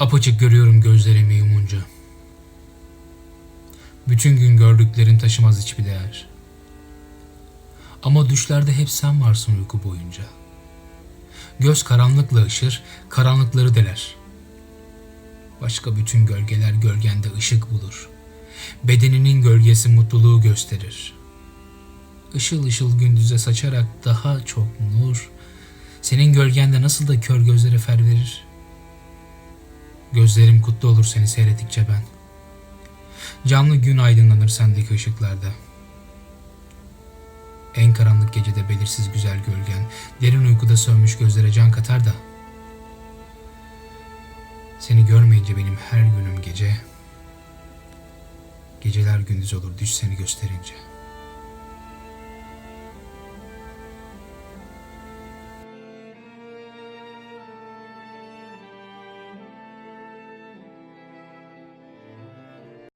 Apaçık görüyorum gözlerimi yumunca. Bütün gün gördüklerim taşımaz hiçbir değer. Ama düşlerde hep sen varsın uyku boyunca. Göz karanlıkla ışır, karanlıkları deler. Başka bütün gölgeler gölgende ışık bulur. Bedeninin gölgesi mutluluğu gösterir. Işıl ışıl gündüze saçarak daha çok nur, senin gölgende nasıl da kör gözlere fer verir. Gözlerim kutlu olur seni seyrettikçe ben. Canlı gün aydınlanır sendeki ışıklarda. En karanlık gecede belirsiz güzel gölgen, derin uykuda sönmüş gözlere can katar da. Seni görmeyince benim her günüm gece, geceler gündüz olur düş seni gösterince.''